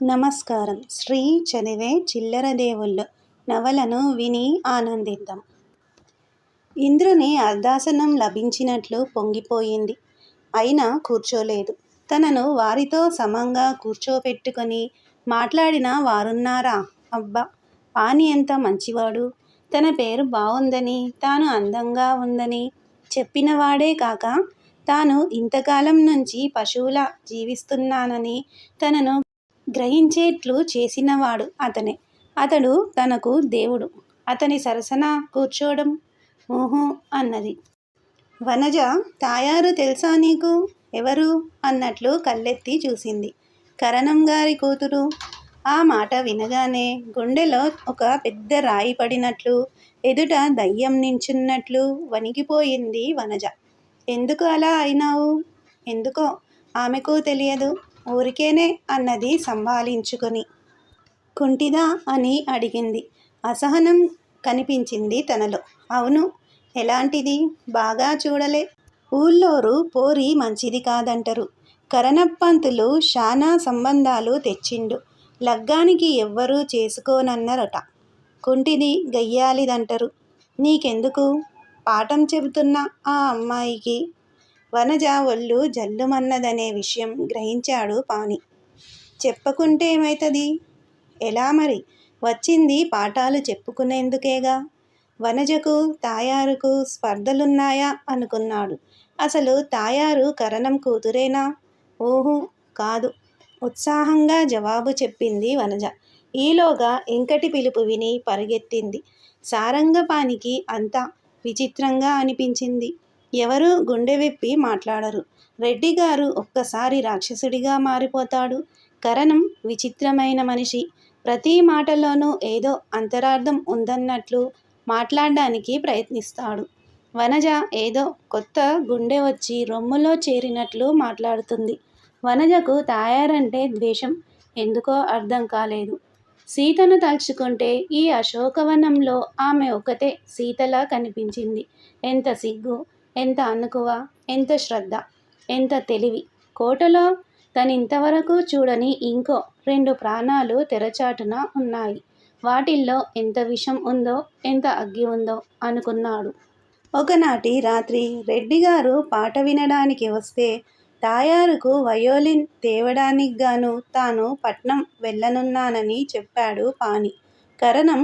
నమస్కారం. శ్రీ చదివే చిల్లర దేవుళ్ళు నవలను విని ఆనందిద్దాం. ఇంద్రుని అర్ధాసనం లభించినట్లు పొంగిపోయింది. అయినా కూర్చోలేదు. తనను వారితో సమంగా కూర్చోపెట్టుకొని మాట్లాడిన వారున్నారా? అబ్బా! పాని ఎంత మంచివాడు. తన పేరు బాగుందని తాను అందంగా ఉందని చెప్పినవాడే కాక తాను ఇంతకాలం నుంచి పశువులా జీవిస్తున్నానని తనను గ్రహించేట్లు చేసినవాడు అతనే. అతడు తనకు దేవుడు. అతని సరసన కూర్చోవడం ఊహు అన్నది. వనజ తాయారు తెలుసా నీకు? ఎవరు? అన్నట్లు కళ్ళెత్తి చూసింది. కరణం గారి కూతురు. ఆ మాట వినగానే గుండెలో ఒక పెద్ద రాయి పడినట్లు ఎదుట దయ్యం నించున్నట్లు వణిగిపోయింది వనజ. ఎందుకు అలా అయినావు? ఎందుకో? ఆమెకు తెలియదు. ఊరికేనే అన్నది సంభాళించుకొని కుంటిదా అని అడిగింది. అసహనం కనిపించింది తనలో. అవును ఎలాంటిది? బాగా చూడలే. ఊళ్ళోరు పోరి మంచిది కాదంటారు. కరణప్పంతులు శానా సంబంధాలు తెచ్చిండు. లగ్గానికి ఎవ్వరూ చేసుకోనన్నరట. కుంటిది గయ్యాలిదంటారు. నీకెందుకు? పాఠం చెబుతున్న ఆ అమ్మాయికి వనజ ఒళ్ళు జల్లుమన్నదనే విషయం గ్రహించాడు పాని చెప్పకుంటే ఏమైతుంది? ఎలా మరి? వచ్చింది పాఠాలు చెప్పుకునేందుకేగా? వనజకు తాయారుకు స్పర్ధలున్నాయా అనుకున్నాడు. అసలు తాయారు కరణం కూతురేనా? ఓహో కాదు. ఉత్సాహంగా జవాబు చెప్పింది వనజ. ఈలోగా ఇంకటి పిలుపు విని పరిగెత్తింది. సారంగపానికి అంతా విచిత్రంగా అనిపించింది. ఎవరు గుండె విప్పి మాట్లాడరు. రెడ్డి గారు ఒక్కసారి రాక్షసుడిగా మారిపోతాడు. కరణం విచిత్రమైన మనిషి. ప్రతి మాటలోనూ ఏదో అంతరార్థం ఉందన్నట్లు మాట్లాడడానికి ప్రయత్నిస్తాడు. వనజ ఏదో కొత్త గుండె వచ్చి రొమ్ములో చేరినట్లు మాట్లాడుతుంది. వనజకు తాయారంటే ద్వేషం. ఎందుకో అర్థం కాలేదు. సీతను తలుచుకుంటే ఈ అశోకవనంలో ఆమె ఒకతే సీతలా కనిపించింది. ఎంత సిగ్గు. ఎంత అనుకువ ఎంత శ్రద్ధ ఎంత తెలివి. కోటలో తనింతవరకు చూడని ఇంకో రెండు ప్రాణాలు తెరచాటున ఉన్నాయి. వాటిల్లో ఎంత విషం ఉందో ఎంత అగ్గి ఉందో అనుకున్నాడు. ఒకనాటి రాత్రి రెడ్డిగారు పాట వినడానికి వస్తే తాయారుకు వయోలిన్ తేవడానికి గాను తాను పట్నం వెళ్ళనున్నానని చెప్పాడు పాని కరణం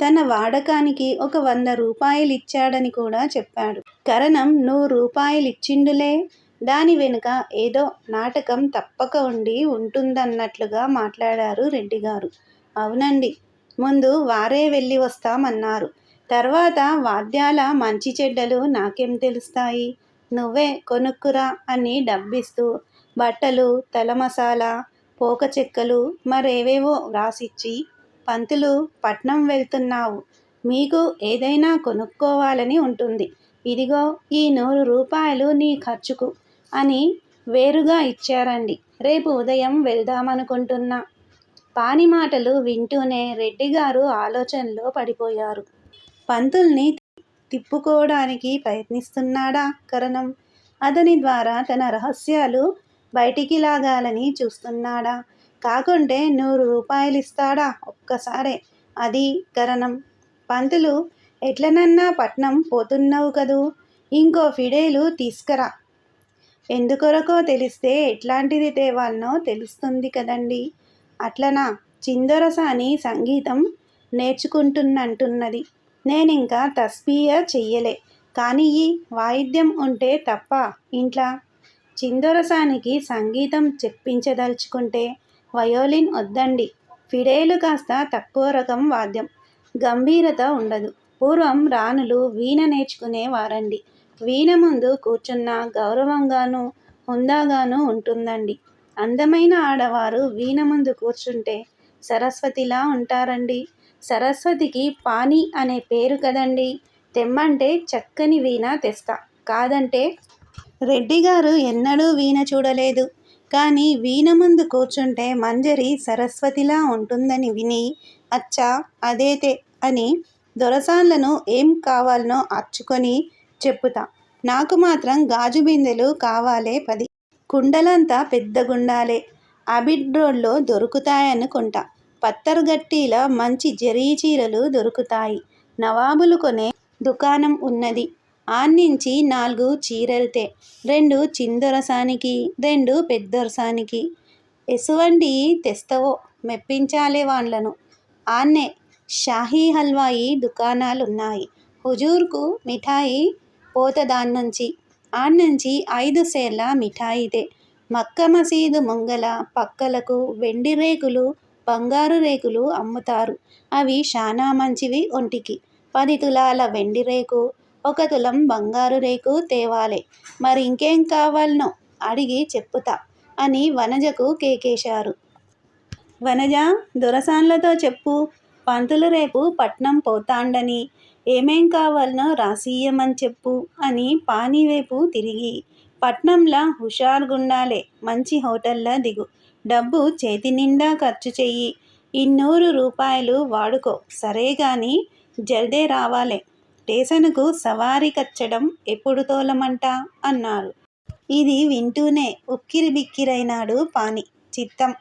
తన వాడకానికి ఒక వంద రూపాయలిచ్చాడని కూడా చెప్పాడు. కరణం నువ్వు రూపాయలిచ్చిండులే. దాని వెనుక ఏదో నాటకం తప్పక ఉండి ఉంటుందన్నట్లుగా మాట్లాడారు రెడ్డి గారు అవునండి. ముందు వారే వెళ్ళి వస్తామన్నారు. తర్వాత వాద్యాల మంచి చెడ్డలు నాకేం తెలుస్తాయి? నువ్వే కొనుక్కురా అని డబ్బిస్తూ బట్టలు తల మసాలా పోక చెక్కలు మరేవేవో వ్రాసిచ్చి పంతులు పట్నం వెళ్తున్నావు. మీకు ఏదైనా కొనుక్కోవాలని ఉంటుంది. ఇదిగో ఈ నూరు రూపాయలు నీ ఖర్చుకు అని వేరుగా ఇచ్చారండి. రేపు ఉదయం వెళ్దామనుకుంటున్నా పాని మాటలు వింటూనే రెడ్డిగారు ఆలోచనలో పడిపోయారు. పంతుల్ని తిప్పుకోవడానికి ప్రయత్నిస్తున్నాడా కరణం? అతని ద్వారా తన రహస్యాలు బయటికి లాగాలని చూస్తున్నాడా? కాకుంటే నూరు రూపాయలు ఇస్తాడా ఒక్కసారే? అది కరణం పంతులు ఎట్లనన్నా పట్నం పోతున్నావు కదూ? ఇంకో ఫిడేలు తీసుకురా. ఎందుకొరకో తెలిస్తే ఎట్లాంటిది తేవాలనో తెలుస్తుంది కదండి. అట్లనా? చిందొరసాని సంగీతం నేర్చుకుంటున్నంటున్నది. నేనింకా తస్బీయ చెయ్యలే. కానీ ఈ వాయిద్యం ఉంటే తప్ప ఇంట్లో? చిందొరసానికి సంగీతం చెప్పించదలుచుకుంటే వయోలిన్ వద్దండి. ఫిడేలు కాస్త తక్కువ రకం వాద్యం. గంభీరత ఉండదు. పూర్వం రాణులు వీణ నేర్చుకునేవారండి వీణ ముందు కూర్చున్న గౌరవంగాను హుందాగాను ఉంటుందండి. అందమైన ఆడవారు వీణ ముందు కూర్చుంటే సరస్వతిలా ఉంటారండి. సరస్వతికి పాని అనే పేరు కదండి. తెమ్మంటే చక్కని వీణ తెస్తా. కాదంటే రెడ్డి గారు ఎన్నడూ వీణ చూడలేదు. కానీ వీణ ముందు కూర్చుంటే మంజరి సరస్వతిలా ఉంటుందని విని అచ్చా అదేతే అని దొరసాన్లను ఏం కావాలనో అర్చుకొని చెప్పుతా. నాకు మాత్రం గాజు బిందెలు కావాలే పది. కుండలంతా పెద్ద గుండాలే. అబిడ్ రోడ్లో దొరుకుతాయనుకుంటా. పత్తర్గట్టిలో మంచి జరీ చీరలు దొరుకుతాయి. నవాబులు కొనే దుకాణం ఉన్నది. ఆన్నించి నాలుగు చీరెల్తే రెండు చిందొరసానికి రెండు పెద్దొరసానికి. ఎసువంటి తెస్తవో మెప్పించాలే వాండ్లను. ఆన్నే షాహీ హల్వాయి దుకాణాలున్నాయి. హుజూర్కు మిఠాయి పోతదాన్నుంచి ఆన్నుంచి ఐదు సేర్ల మిఠాయిదే. మక్క మసీదు ముంగల పక్కలకు వెండి రేకులు బంగారు రేకులు అమ్ముతారు. అవి చాలా మంచివి ఒంటికి. పది తులాల వెండి రేకు ఒక తులం బంగారు రేకు తేవాలే. మరి ఇంకేం కావాలనో అడిగి చెప్పుతా అని వనజకు కేకేశారు. వనజ దొరసాన్లతో చెప్పు. పంతులు రేపు పట్నం పోతాండని. ఏమేం కావాలనో రాసియ్యమని చెప్పు అని పానీవైపు తిరిగి. పట్నంలా హుషారుగుండాలే మంచి హోటల్లా దిగు. డబ్బు చేతినిండా ఖర్చు చెయ్యి. ఇన్నూరు రూపాయలు వాడుకో. సరే కానీ జల్దే రావాలే. స్టేషనుకు సవారీకచ్చడం ఎప్పుడు తోలమంట? అన్నారు ఇది వింటూనే ఉక్కిరి బిక్కిరైనాడు పాని చిత్తం.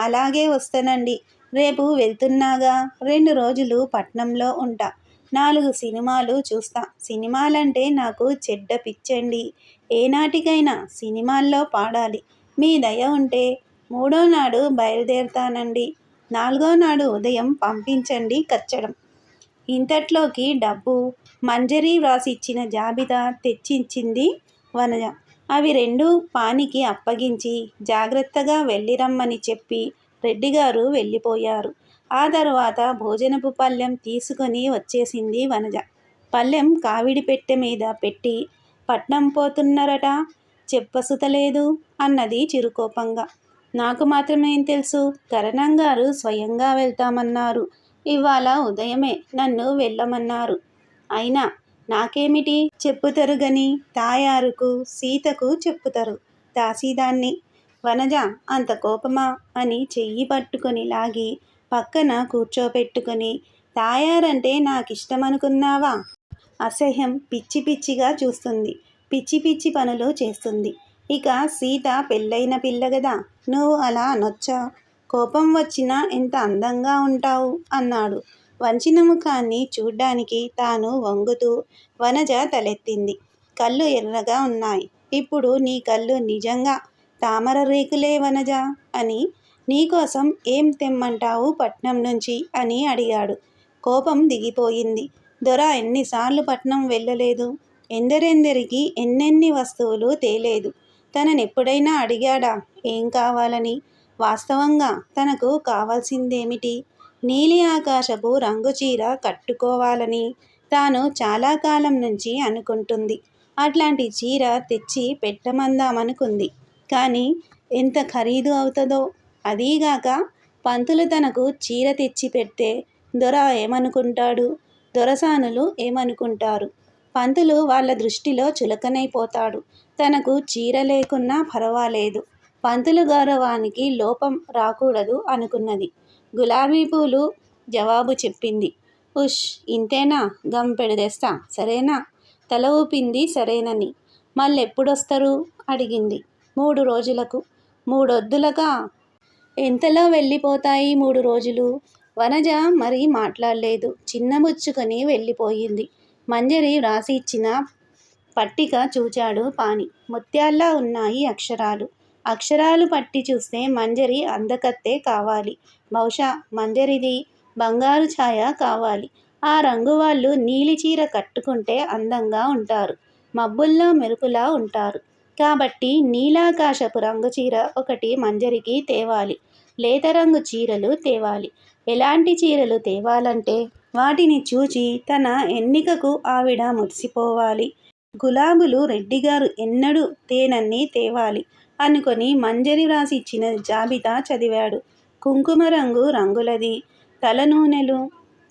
అలాగే వస్తానండి. రేపు వెళ్తున్నాగా? రెండు రోజులు పట్నంలో ఉంటా. నాలుగు సినిమాలు చూస్తా. సినిమాలంటే నాకు చెడ్డ పిచ్చండి. ఏనాటికైనా సినిమాల్లో పాడాలి. మీ దయ ఉంటే మూడో నాడు బయలుదేరుతానండి. నాలుగో నాడు ఉదయం పంపించండి కచ్చడం. ఇంతట్లోకి డబ్బు మంజరి వ్రాసిచ్చిన జాబితా తెచ్చిచ్చింది వనజ. అవి రెండు పానికి అప్పగించి జాగ్రత్తగా వెళ్ళిరమ్మని చెప్పి రెడ్డిగారు వెళ్ళిపోయారు. ఆ తర్వాత భోజనపు పళ్ళెం తీసుకొని వచ్చేసింది వనజ. పళ్ళెం కావిడి పెట్టె మీద పెట్టి పట్నం పోతున్నారట చెప్పసుతలేదు అన్నది చిరుకోపంగా. నాకు మాత్రమేం తెలుసు? కరణంగారు స్వయంగా వెళ్తామన్నారు. ఇవాళ ఉదయమే నన్ను వెళ్ళమన్నారు. అయినా నాకేమిటి చెప్పుతరు గని? తాయారుకు సీతకు చెప్పుతరు. దాసీదాన్ని వనజ అంత కోపమా? అని చెయ్యి పట్టుకొని లాగి పక్కన కూర్చోపెట్టుకొని తాయారంటే నాకిష్టమనుకున్నావా? అసహ్యం పిచ్చి పిచ్చిగా చూస్తుంది. పిచ్చి పిచ్చి పనులు చేస్తుంది. ఇక సీత పెళ్ళైన పిల్లగదా నువ్వు అలా అనొచ్చా కోపం వచ్చినా ఎంత అందంగా ఉంటావు? అన్నాడు. వంచిన ముఖాన్ని చూడ్డానికి తాను వంగుతూ వనజ తలెత్తింది. కళ్ళు ఎర్రగా ఉన్నాయి. ఇప్పుడు నీ కళ్ళు నిజంగా తామర రేకులే వనజ? అని. నీకోసం ఏం తెమ్మంటావు పట్నం నుంచి? అని అడిగాడు. కోపం దిగిపోయింది. దొర ఎన్నిసార్లు పట్నం వెళ్ళలేదు. ఎందరెందరికి ఎన్నెన్ని వస్తువులు తేలేదు. తననెప్పుడైనా అడిగాడా? ఏం కావాలని? వాస్తవంగా తనకు కావాల్సిందేమిటి? నీలి ఆకాశపు రంగు చీర కట్టుకోవాలని తాను చాలా కాలం నుంచి అనుకుంటుంది. అట్లాంటి చీర తెచ్చి పెట్టమందామనుకుంది. కానీ ఎంత ఖరీదు అవుతుందో? అదీగాక పంతులు తనకు చీర తెచ్చి పెడితే దొర ఏమనుకుంటాడు? దొరసానులు ఏమనుకుంటారు? పంతులు వాళ్ళ దృష్టిలో చులకనైపోతాడు. తనకు చీర లేకున్నా పర్వాలేదు. పంతులు గౌరవానికి లోపం రాకూడదు అనుకున్నది. గులాబీ పూలు జవాబు చెప్పింది. ఉష్ ఇంతేనా? గమ్ పెడదేస్తా. సరేనా? తల ఊపింది సరేనని. మళ్ళెప్పుడొస్తారు? అడిగింది మూడు రోజులకు. మూడొద్దులకా? ఎంతలో వెళ్ళిపోతాయి మూడు రోజులు? వనజ మరి మాట్లాడలేదు. చిన్నబుచ్చుకొని వెళ్ళిపోయింది. మంజరి వ్రాసి ఇచ్చిన పట్టిక చూచాడు పాని ముత్యాల్లా ఉన్నాయి అక్షరాలు. అక్షరాలు పట్టి చూస్తే మంజరి అందకత్తే కావాలి. బహుశా మంజరిది బంగారు ఛాయ కావాలి. ఆ రంగు వాళ్ళు నీలి చీర కట్టుకుంటే అందంగా ఉంటారు. మబ్బుల్లో మెరుపులా ఉంటారు. కాబట్టి నీలాకాశపు రంగు చీర ఒకటి మంజరికి తేవాలి. లేత రంగు చీరలు తేవాలి. ఎలాంటి చీరలు తేవాలంటే వాటిని చూచి తన ఎన్నికకు ఆవిడ మురిసిపోవాలి. గులాబులు రెడ్డిగారు ఎన్నడూ తేనన్ని తేవాలి. అనుకొని మంజరి వ్రాసిచ్చిన జాబితా చదివాడు. కుంకుమ రంగు రంగులది. తల నూనెలు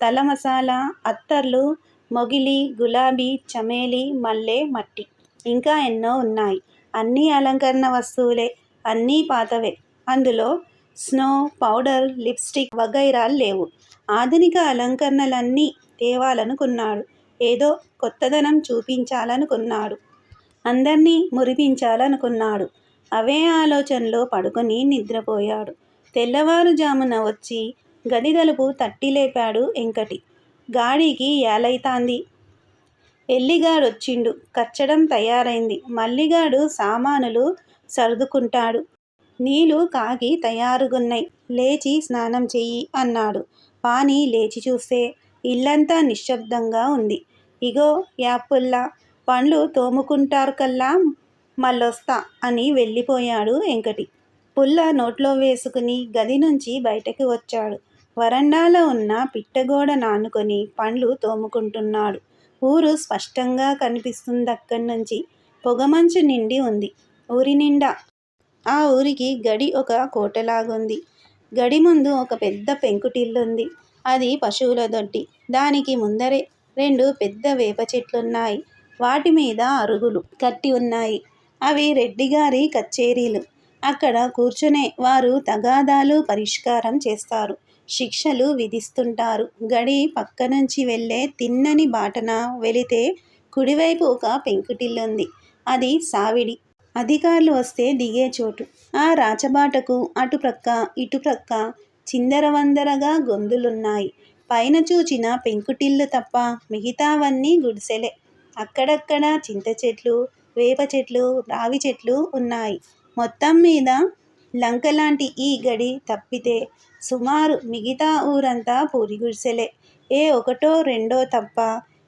తల మసాలా అత్తర్లు మొగిలి గులాబీ చమేలి మల్లె మట్టి. ఇంకా ఎన్నో ఉన్నాయి. అన్నీ అలంకరణ వస్తువులే అన్నీ పాతవే. అందులో స్నో పౌడర్ లిప్స్టిక్ వగైరాలు లేవు. ఆధునిక అలంకరణలన్నీ తేవాలనుకున్నాడు. ఏదో కొత్తదనం చూపించాలనుకున్నాడు. అందరినీ మురిపించాలనుకున్నాడు. అవే ఆలోచనలో పడుకొని నిద్రపోయాడు. తెల్లవారుజామున వచ్చి గది తలుపు తట్టి లేపాడు వెంకటి. గాడికి ఏలైతాంది. ఎల్లిగాడొచ్చిండు. కచ్చడం తయారైంది. మల్లిగాడు సామానులు సర్దుకుంటాడు. నీళ్ళు కాగి తయారుగున్నాయి. లేచి స్నానం చెయ్యి అన్నాడు. పాని లేచి చూస్తే ఇల్లంతా నిశ్శబ్దంగా ఉంది. ఇగో యాపుల్లా పండ్లు తోముకుంటారు కల్లా మళ్ళొస్తా అని వెళ్ళిపోయాడు వెంకటి. పుల్ల నోట్లో వేసుకుని గది నుంచి బయటకు వచ్చాడు. వరండాలో ఉన్న పిట్టగోడ నానుకొని పండ్లు తోముకుంటున్నాడు. ఊరు స్పష్టంగా కనిపిస్తుంది అక్కడి నుంచి పొగమంచు నిండి ఉంది. ఊరి నిండా. ఆ ఊరికి గడి ఒక కోటలాగుంది. గడి ముందు ఒక పెద్ద పెంకుటిల్లుంది. అది పశువుల దొడ్డి. దానికి ముందరే రెండు పెద్ద వేప చెట్లున్నాయి. వాటి మీద అరుగులు కట్టి ఉన్నాయి. అవి రెడ్డిగారి కచేరీలు. అక్కడ కూర్చునే వారు తగాదాలు పరిష్కారం చేస్తారు. శిక్షలు విధిస్తుంటారు. గడి పక్క నుంచి వెళ్ళే తిన్నని బాటన వెళితే కుడివైపు ఒక పెంకుటిల్లుంది. అది సావిడి. అధికారులు వస్తే దిగే చోటు. ఆ రాచబాటకు అటుప్రక్క ఇటుప్రక్క చిందరవందరగా గొంతులున్నాయి. పైన చూచిన పెంకుటిల్లు తప్ప మిగతావన్నీ గుడిసెలే. అక్కడక్కడ చింత చెట్లు వేప చెట్లు రావి చెట్లు ఉన్నాయి. మొత్తం మీద లంక లాంటి ఈ గడి తప్పితే సుమారు మిగతా ఊరంతా పూరి గుడిసెలే ఏ ఒకటో రెండో తప్ప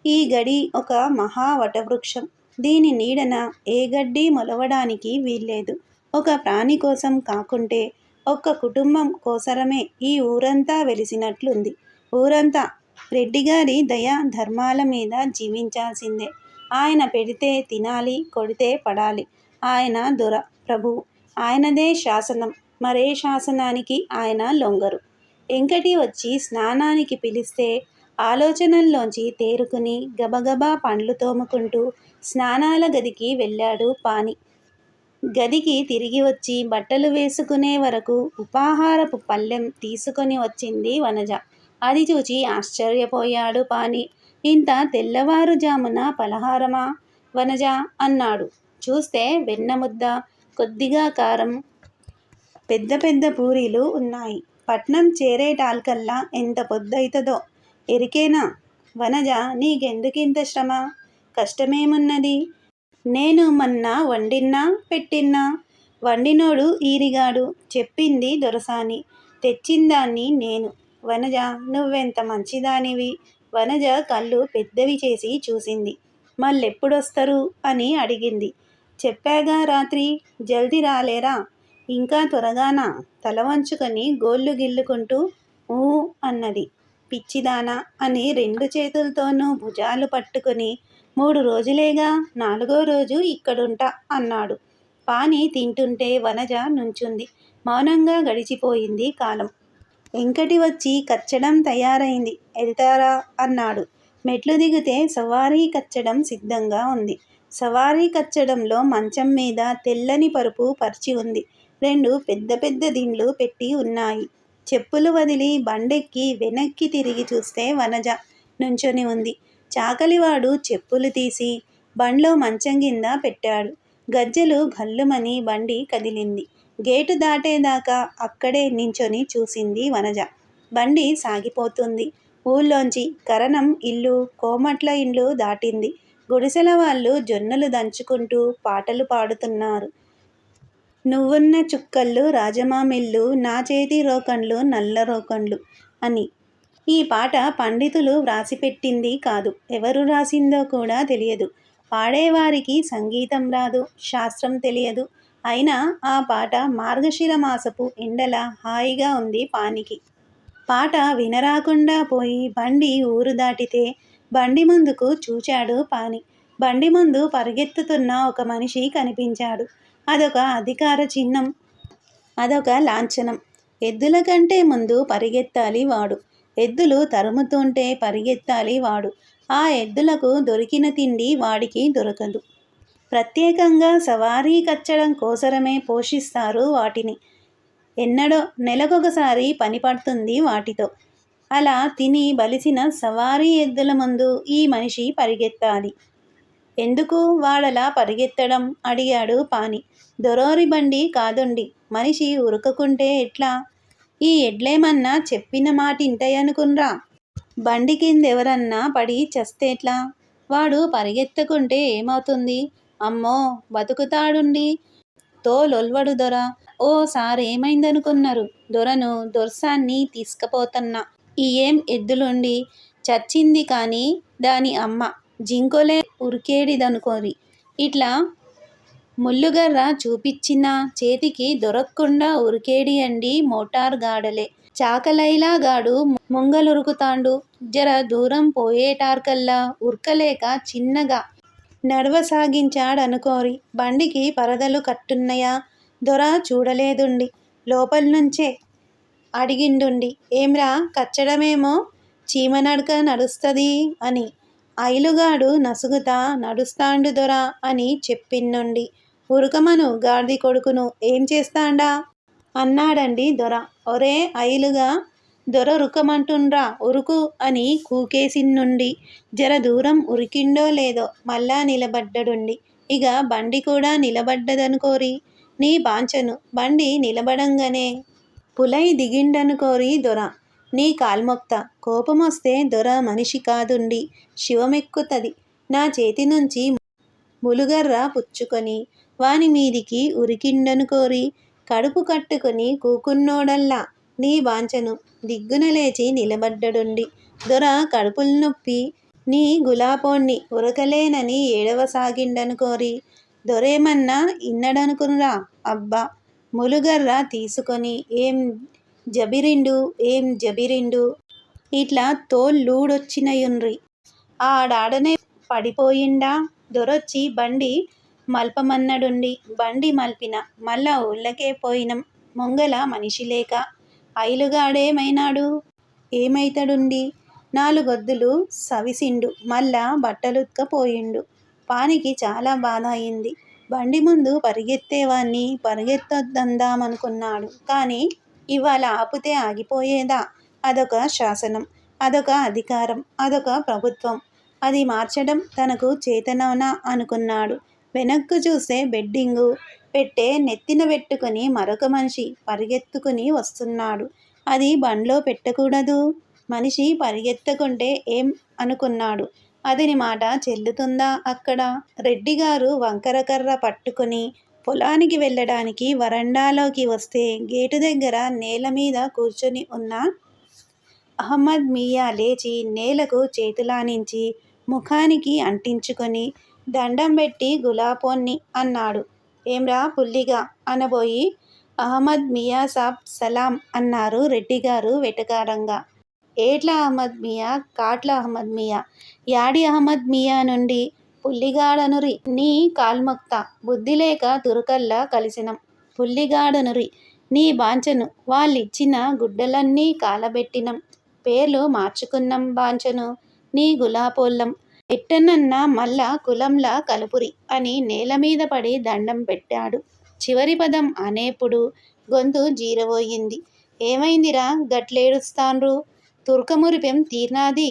ఈ గడి ఒక మహా వటవృక్షం. దీని నీడన ఏ గడ్డి మొలవడానికి వీల్లేదు. ఒక ప్రాణి కోసం కాకుంటే ఒక్క కుటుంబం కోసరమే ఈ ఊరంతా వెలిసినట్లుంది. ఊరంతా రెడ్డిగారి దయా ధర్మాల మీద జీవించాల్సిందే. ఆయన పెడితే తినాలి కొడితే పడాలి. ఆయన దొర ప్రభువు ఆయనదే శాసనం. మరే శాసనానికి ఆయన లొంగరు. వెంకటి వచ్చి స్నానానికి పిలిస్తే ఆలోచనల్లోంచి తేరుకుని గబగబా పండ్లు తోముకుంటూ స్నానాల గదికి వెళ్ళాడు పాని గదికి తిరిగి వచ్చి బట్టలు వేసుకునే వరకు ఉపాహారపు పళ్ళెం తీసుకొని వచ్చింది వనజ. అది చూచి ఆశ్చర్యపోయాడు పాని ఇంత తెల్లవారుజామున పలహారమా? వనజ అన్నాడు. చూస్తే వెన్నముద్ద కొద్దిగా కారం పెద్ద పెద్ద పూరీలు ఉన్నాయి. పట్నం చేరేటాల్కల్లా ఎంత పొద్దైతదో ఎరికేనా? వనజ నీకెందుకింత శ్రమ? కష్టమేమున్నది? నేను మొన్న వండిన్నా పెట్టిన్నా? వండినోడు ఈరిగాడు చెప్పింది దొరసాని. తెచ్చిందాన్ని నేను. వనజ నువ్వెంత మంచిదానివి? వనజ కళ్ళు పెద్దవి చేసి చూసింది. మళ్ళెప్పుడొస్తారు? అని అడిగింది. చెప్పాగా రాత్రి జల్ది రాలేరా? ఇంకా త్వరగానా? తల వంచుకొని గోళ్ళు గిల్లుకుంటూ ఊ అన్నది. పిచ్చిదానా అని రెండు చేతులతోనూ భుజాలు పట్టుకొని మూడు రోజులేగా నాలుగో రోజు ఇక్కడుంటా అన్నాడు. పాని తింటుంటే వనజ నుంచుంది. మౌనంగా గడిచిపోయింది కాలం. వెంకటి వచ్చి కచ్చడం తయారైంది. వెళ్తారా అన్నాడు. మెట్లు దిగితే సవారీ కచ్చడం సిద్ధంగా ఉంది. సవారీ కచ్చడంలో మంచం మీద తెల్లని పరుపు పరిచి ఉంది. రెండు పెద్ద పెద్ద దిండ్లు పెట్టి ఉన్నాయి. చెప్పులు వదిలి బండెక్కి వెనక్కి తిరిగి చూస్తే వనజ నుంచొని ఉంది. చాకలివాడు చెప్పులు తీసి బండ్లో మంచం కింద పెట్టాడు. గజ్జెలు గల్లుమని బండి కదిలింది. గేటు దాటేదాకా అక్కడే నించొని చూసింది వనజ. బండి సాగిపోతుంది. ఊళ్ళోంచి కరణం ఇల్లు కోమట్ల ఇండ్లు దాటింది. గుడిసెల వాళ్ళు జొన్నలు దంచుకుంటూ పాటలు పాడుతున్నారు. నువ్వున్న చుక్కళ్ళు రాజమామిళ్ళు నా చేతి రోకన్లు నల్ల రోకన్లు అని. ఈ పాట పండితులు వ్రాసిపెట్టింది కాదు. ఎవరు రాసిందో కూడా తెలియదు. పాడేవారికి సంగీతం రాదు శాస్త్రం తెలియదు. అయినా ఆ పాట మార్గశిర మాసపు ఎండల హాయిగా ఉంది పానికి. పాట వినరాకుండా పోయి బండి ఊరు దాటితే బండి ముందుకు చూచాడు పాని. బండి ముందు పరిగెత్తుతున్న ఒక మనిషి కనిపించాడు. అదొక అధికార చిహ్నం అదొక లాంఛనం. ఎద్దుల కంటే ముందు పరిగెత్తాలి వాడు. ఎద్దులు తరుముతుంటే పరిగెత్తాలి వాడు. ఆ ఎద్దులకు దొరికిన తిండి వాడికి దొరకదు. ప్రత్యేకంగా సవారీ కచ్చడం కోసరమే పోషిస్తారు వాటిని. ఎన్నడో నెలకొకసారి పని పడుతుంది వాటితో. అలా తిని బలిసిన సవారీ ఎద్దుల ముందు ఈ మనిషి పరిగెత్తాలి. ఎందుకు వాడలా పరిగెత్తడం? అడిగాడు పాని. దొరోరి బండి కాదుండి. మనిషి ఉరకకుంటే ఎట్లా? ఈ ఎడ్లేమన్నా చెప్పిన మాట ఇంటయనుకున్రా బండి కిందెవరన్నా పడి చస్తేట్లా? వాడు పరిగెత్తకుంటే ఏమవుతుంది? అమ్మో బతుకుతాడుండి. తోలొల్వడు దొర. ఓ సారేమైందనుకున్నారు? దొరను దొర్సాన్ని తీసుకపోతన్నా. ఈ ఏం ఎద్దులుండి? చచ్చింది కానీ దాని అమ్మ. జింకోలే ఉరికేడిదనుకోరి. ఇట్లా ముల్లుగర్ర చూపిచ్చినా చేతికి దొరక్కుండా ఉరికేడి అండి మోటార్ గాడలే. చాకలైలా గాడు ముంగలురుకుతాండు. జర దూరం పోయేటార్కల్లా ఉరకలేక చిన్నగా నడవసాగించాడనుకోరి. బండికి పరదలు కట్టున్నయా? దొర చూడలేదుండి. లోపల్నుంచే అడిగిండుండి. ఏమ్రా కచ్చడమేమో? చీమనడక నడుస్తుంది అని. ఐలుగాడు నసుగుతా నడుస్తాండు దొరా అని చెప్పిన్నుండి ఉరుకమను గాడిది కొడుకును ఏం చేస్తాండా? అన్నాడండి దొర. ఒరే ఐలుగా దొర ఉరుకమంటుండ్రా ఉరుకు అని కూకేసిన్నుండి. జర దూరం ఉరికిండో లేదో మళ్ళా నిలబడ్డడుండి. ఇక బండి కూడా నిలబడ్డదనుకోరి. నీ బాంచను బండి నిలబడంగానే. పులై దిగిండనుకోరి దొర. నీ కాల్మొక్త కోపమొస్తే దొర మనిషి కాదుండి. శివమెక్కుతది నా చేతి నుంచి ములుగర్ర పుచ్చుకొని. వాని మీదికి ఉరికిండనుకోరి కడుపు కట్టుకొని కూకున్నోడల్లా నీ వాంచను దిగ్గున లేచి నిలబడ్డడుండి. దొర కడుపులు నొప్పి నీ గులాపోణ్ణి ఉరకలేనని ఏడవసాగిండనుకోరి దొరేమన్నా ఇన్నడనుకునురా అబ్బా! ములుగర్ర తీసుకొని ఏం జబిరిండు? ఏం జబిరిండు? ఇట్లా తోళ్ళూడొచ్చినయున్రి ఆడాడనే పడిపోయిండా? దొరొచ్చి బండి మల్పమన్నడుండి. బండి మల్పిన మళ్ళా ఊళ్ళకే పోయినం. ముంగల మనిషి లేక ఐలుగాడేమైనాడు ఏమైతడుండి? నాలుగొద్దులు సవిసిండు. మళ్ళా బట్టలుత్కపోయిండు పానికి చాలా బాధ అయింది బండి ముందు పరిగెత్తేవాణ్ణి పరిగెత్తొద్దందామనుకున్నాడు. కానీ ఇవాళ ఆపితే ఆగిపోయేదా? అదొక శాసనం. అదొక అధికారం. అదొక ప్రభుత్వం. అది మార్చడం తనకు చేతనవునా అనుకున్నాడు. వెనక్కు చూస్తే బెడ్డింగు. పెట్టే నెత్తిన పెట్టుకుని మరొక మనిషి పరిగెత్తుకుని వస్తున్నాడు. అది బండ్లో పెట్టకూడదు. మనిషి పరిగెత్తకుంటే ఏం అనుకున్నాడు? అతని మాట చెల్లుతుందా అక్కడ? రెడ్డిగారు వంకరకర్ర పట్టుకుని పొలానికి వెళ్ళడానికి వరండాలోకి వస్తే గేటు దగ్గర నేల మీద కూర్చొని ఉన్న అహమ్మద్ మియా లేచి నేలకు చేతులానించి ముఖానికి అంటించుకొని దండం పెట్టి గులాపోన్ని అన్నాడు. ఏమ్రా పుల్లిగా అనబోయి. అహ్మద్ మియా సాబ్ సలాం అన్నారు రెడ్డిగారు వెటకారంగా. ఏట్ల అహ్మద్ మియా? కాట్ల అహ్మద్ మియా? యాడి అహ్మద్ మియా నుండి? పుల్లిగాడనురి నీ కాల్మొక్త. బుద్ధి లేక దురకల్లా కలిసినం. పుల్లిగాడనురి నీ బాంచను వాళ్ళిచ్చిన గుడ్డలన్నీ కాలబెట్టినం. పేర్లు మార్చుకున్నాం బాంచను నీ గులాపోల్లం ఎట్టనన్నా మళ్ళా కులంలా కలుపురి అని నేల మీద పడి దండం పెట్టాడు. చివరి పదం అనేప్పుడు గొంతు జీరబోయింది. ఏమైందిరా గట్లేడుస్తాండ్రు తుర్కమురిపెం తీర్నాది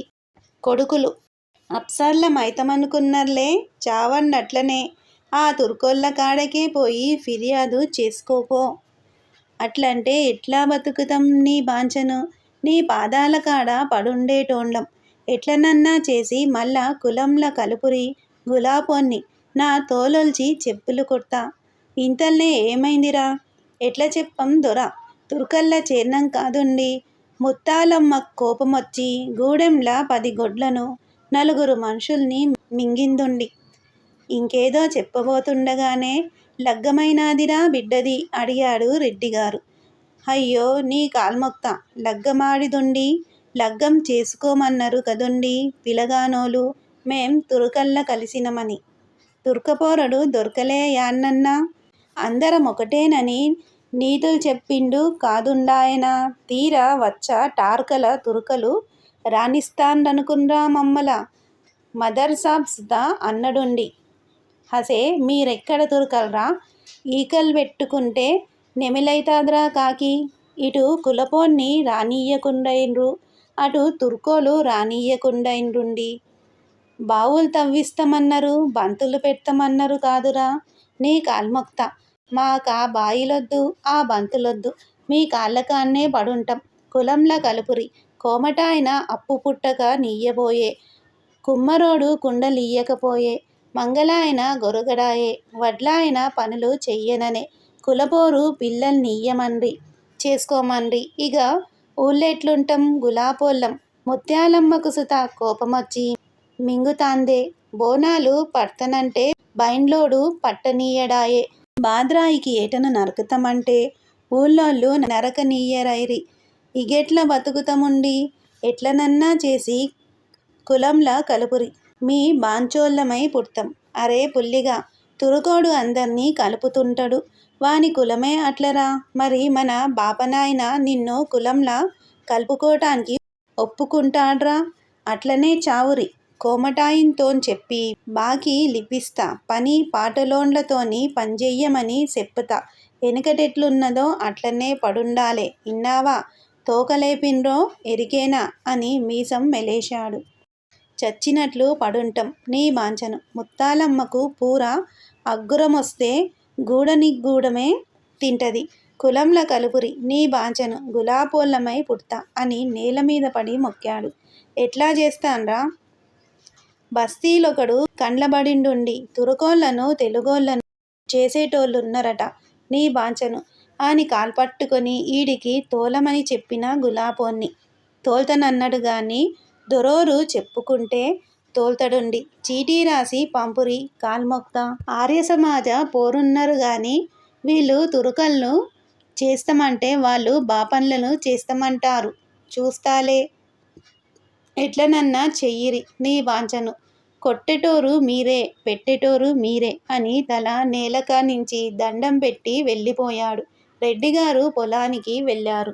కొడుకులు. అప్సర్ల మైతమనుకున్నర్లే చావండట్లనే. ఆ తుర్కోళ్ళ కాడకే పోయి ఫిర్యాదు చేసుకోపో. అట్లంటే ఎట్లా బతుకుతాం నీ బాంచను నీ పాదాల కాడ పడుండేటోండం ఎట్లనన్నా చేసి మళ్ళా కులంల కలుపురి గులాపోన్ని నా తోలొల్చి చెప్పులు కొడతా. ఇంతల్నే ఏమైందిరా? ఎట్ల చెప్పం దొర? తుర్కల్లా చేర్నం కాదుండి. ముత్తాలమ్మ కోపమొచ్చి గూడెంలా పది గొడ్లను నలుగురు మనుషుల్ని మింగిందుండి. ఇంకేదో చెప్పబోతుండగానే లగ్గమైనాదిరా బిడ్డది అడిగాడు రెడ్డిగారు. అయ్యో నీ కాల్మొక్త లగ్గమాడిదుండి. లగ్గం చేసుకోమన్నారు కదండి పిలగానోలు మేం తురుకల్ల కలిసినమని. తుర్కపోరడు దొరకలే యాన్నన్నా అందరం ఒకటేనని నీతులు చెప్పిండు కాదుండాయన? తీరా వచ్చ టార్కల తురుకలు? రాణిస్తాండనుకున్రా మమ్మల? మదర్ సాబ్స్దా అన్నడుండి. హసే మీరెక్కడ తురకలరా? ఈకల్ పెట్టుకుంటే నెమిలైతాద్రా కాకి? ఇటు కులపోన్ని రానియ్యకుండైండ్రు అటు తుర్కోలు రానియ్యకుండైండ్రుండి బావులు తవ్విస్తామన్నారు బంతులు పెడతామన్నారు కాదురా. నీ కాల్మొక్త. మాకా బాయిలొద్దు ఆ బంతులొద్దు. మీ కాళ్ళకాన్నే పడుంటాం. కులంలా కలుపురి. కోమటాయన అప్పు పుట్టక నీయబోయే కుమ్మరోడు కుండలియ్యకపోయే. మంగళాయన గొరగడాయే. వడ్లాయన పనులు చెయ్యననే. కులపోరు పిల్లల్నియ్యమన్రి చేసుకోమండ్రి. ఇక ఊళ్ళెట్లుంటాం? గులాపోళ్ళం ముత్యాలమ్మకు సుత కోపమొచ్చి మింగుతాందే. బోనాలు పడతనంటే బైండ్లోడు పట్టనీయడాయే. బాద్రాయికి ఏటను నరకుతామంటే ఊళ్ళోళ్ళు నరకనీయరైరి. ఇగెట్ల బతుకుతముండి? ఎట్లనన్నా చేసి కులంలా కలుపురి. మీ బాంచోళ్ళమై పుడతాం. అరే పుల్లిగా తురుకోడు అందర్నీ కలుపుతుంటాడు. వాని కులమే అట్లరా? మరి మన బాపనాయన నిన్ను కులంలా కలుపుకోటానికి ఒప్పుకుంటాడ్రా? అట్లనే చావురి కోమటాయింతోన్ చెప్పి బాకీ లిపిస్తా పని పాటలోండ్లతోని పంజెయ్యమని చెప్పుతా వెనుకటెట్లున్నదో అట్లనే పడుండాలే. ఇన్నావా? తోకలేపిన్రో ఎరికేనా? అని మీసం మెలేశాడు. చచ్చినట్లు పడుంటం నీ బాంచను ముత్తాలమ్మకు పూర అగ్గురమొస్తే గూడని గూడమే తింటది. కులంల కలుపురి నీ బాంచను గులాపోళ్ళమై పుట్ట అని నేల మీద పడి మొక్కాడు. ఎట్లా చేస్తాన్రా? బస్తీలొకడు కండ్లబడిండుండి తురుకోళ్ళను తెలుగోళ్ళను చేసేటోళ్ళున్నరట నీ బాంచను అని కాల్పట్టుకొని ఈడికి తోలమని చెప్పిన గులాపోన్ని తోల్తనన్నడు గాని దొరోరు చెప్పుకుంటే తోల్తడుండి. చీటీ రాసి పంపురి కాల్మొక్త ఆర్యసమాజ పోరున్నారు కానీ వీళ్ళు తురుకలను చేస్తామంటే వాళ్ళు బాపన్లను చేస్తామంటారు. చూస్తాలే. ఎట్లనన్నా చెయ్యిరి నీ వాంచను కొట్టేటోరు మీరే పెట్టేటోరు మీరే అని తల నేలకానించి దండం పెట్టి వెళ్ళిపోయాడు. రెడ్డిగారు పొలానికి వెళ్ళారు.